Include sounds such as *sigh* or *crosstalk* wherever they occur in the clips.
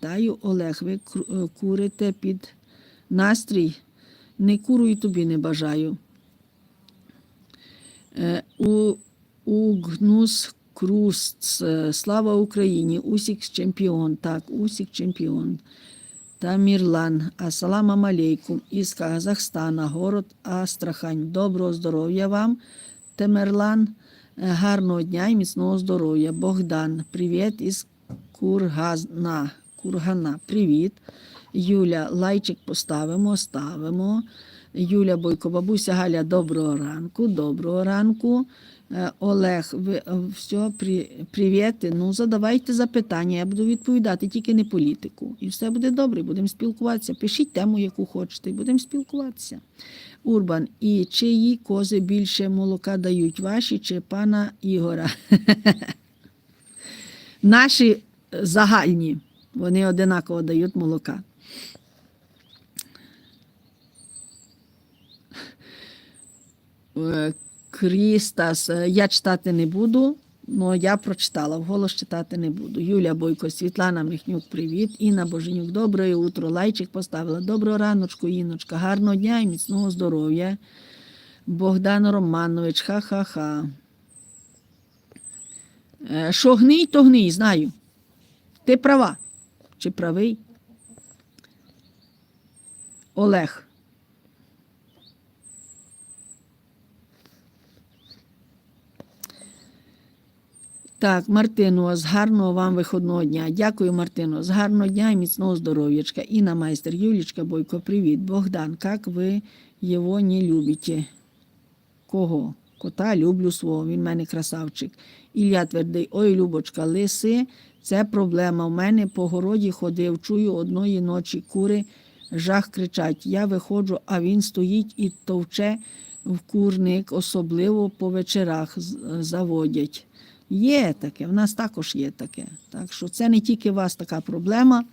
вітаю. Олег, ви е, курите під настрій. Не курую тобі не бажаю. Е, У, Угнус Круст. е, Слава Україні! Усік чемпіон. Так, Усік чемпіон. Тамірлан, асалам алейкум із Казахстана, город Астрахань. Доброго здоров'я вам, Темерлан. Гарного дня і міцного здоров'я. Богдан, привіт із Кургана. Кургана. Привіт. Юля, лайчик поставимо, ставимо. Юля Бойко, бабуся Галя, доброго ранку, доброго ранку. Е, Олег, ви е, все, при, привіт. Ну, задавайте запитання, я буду відповідати, тільки не політику. І все буде добре, будемо спілкуватися. Пишіть тему, яку хочете, і будемо спілкуватися. Урбан, і чиї кози більше молока дають, ваші чи пана Ігора? *laughs* Наші е, загальні, вони одинаково дають молока. Е, Крістас, е, я читати не буду, але я прочитала, вголос читати не буду. Юля Бойко, Світлана Михнюк, привіт. Інна Боженюк, доброе утро. Лайчик поставила. Доброго раночку, Інночка. Гарного дня і міцного здоров'я. Богдан Романович, ха-ха-ха. Е, Що гний, то гний, знаю. Ти права. Чи правий? Олег. Так, Мартино, з гарного вам виходного дня. Дякую, Мартино. З гарного дня і міцного здоров'ячка. Інна майстер, Юлічка Бойко, привіт. Богдан, як ви його не любите? Кого? Кота люблю свого, він в мене красавчик. Ілля твердий, ой, Любочка, лиси, це проблема. У мене по городі ходив, чую одної ночі кури, жах кричать. Я виходжу, а він стоїть і товче в курник, особливо по вечорах заводять. Є таке, в нас також є таке. Так що це не тільки у вас така проблема.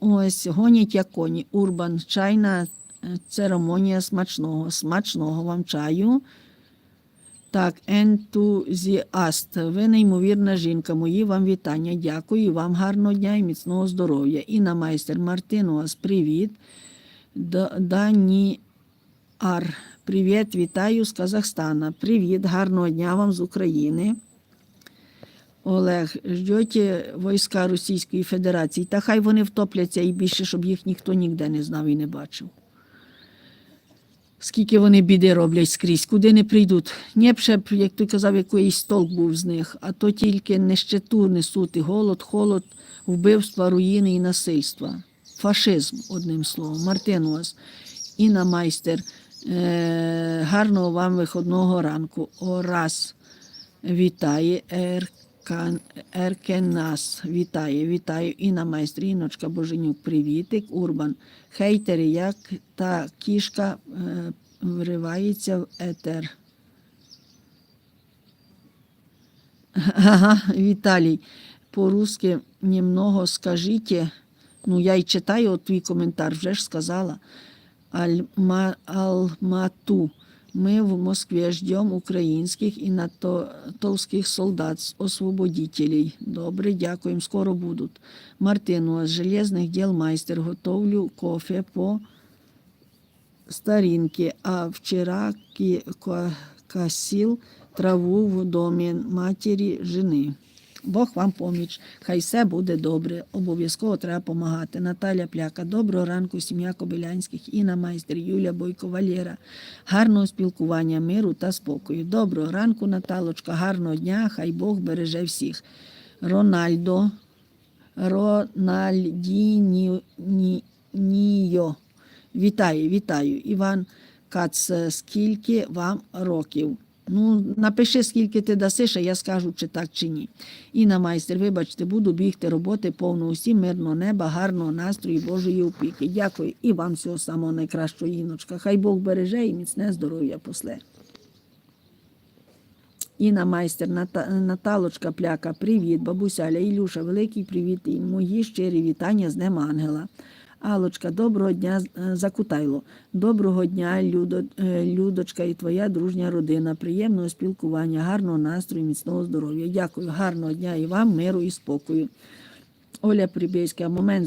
Ось гонять як коні. Урбан, чайна е, церемонія смачного. Смачного вам чаю. Так, ентузіаст. Ви неймовірна жінка. Мої вам вітання. Дякую. Вам гарного дня і міцного здоров'я. Інна майстер Мартинуас, привіт. Д- Дані Ар. Привіт, вітаю з Казахстана. Привіт, гарного дня вам з України. Олег, ждете війська Російської Федерації, та хай вони втопляться і більше, щоб їх ніхто ніде не знав і не бачив. Скільки вони біди роблять скрізь, куди не прийдуть. Нєпше б, як ти казав, якийсь толк був з них, а то тільки нещету несуть і голод, холод, вбивства, руїни і насильства. Фашизм, одним словом. Мартинуас, Інна майстер, е- гарного вам виходного ранку. Орас вітає Еркан, Еркенас. Вітає, вітаю. Інна майстер, Боженюк, привітик. Урбан. Хейтери, як та кішка е, вривається в етер. Ага, Віталій, по-русски немного скажіть. Ну, я й читаю от твій коментар, вже ж сказала. Альма, Алмату. Мы в Москве ждем українських і натовських солдат, освободителей. Добре, дякуємо, скоро будуть. Мартину, з железних діл майстер, готовлю кофе по старинке, а вчера косил траву в домі матері жени. Бог вам поміч, хай все буде добре. Обов'язково треба допомагати. Наталя Пляка, доброго ранку, сім'я Кобилянських, Інна майстер, Юля Бойко, Валєра. Гарного спілкування, миру та спокою. Доброго ранку, Наталочка, гарного дня, хай Бог береже всіх. Рональдо, Рональдіньо. Вітаю, вітаю. Іван Кац, скільки вам років? Ну, напиши, скільки ти дасиш, а я скажу, чи так, чи ні. Інна майстер, вибачте, буду бігти роботи повно усім мирного неба, гарного настрою, Божої опіки. Дякую і вам всього самого найкращого, Іночка. Хай Бог береже і міцне здоров'я после. Інна майстер, Ната, Наталочка Пляка, привіт, бабуся Аля, Ілюша, великий привіт і мої щирі вітання з Днем Ангела. Алочка, доброго дня, е, Закутайло. Доброго дня, Людо, е, Людочка і твоя дружня родина. Приємного спілкування, гарного настрою, міцного здоров'я. Дякую, гарного дня і вам, миру і спокою. Оля Прибєська, момент.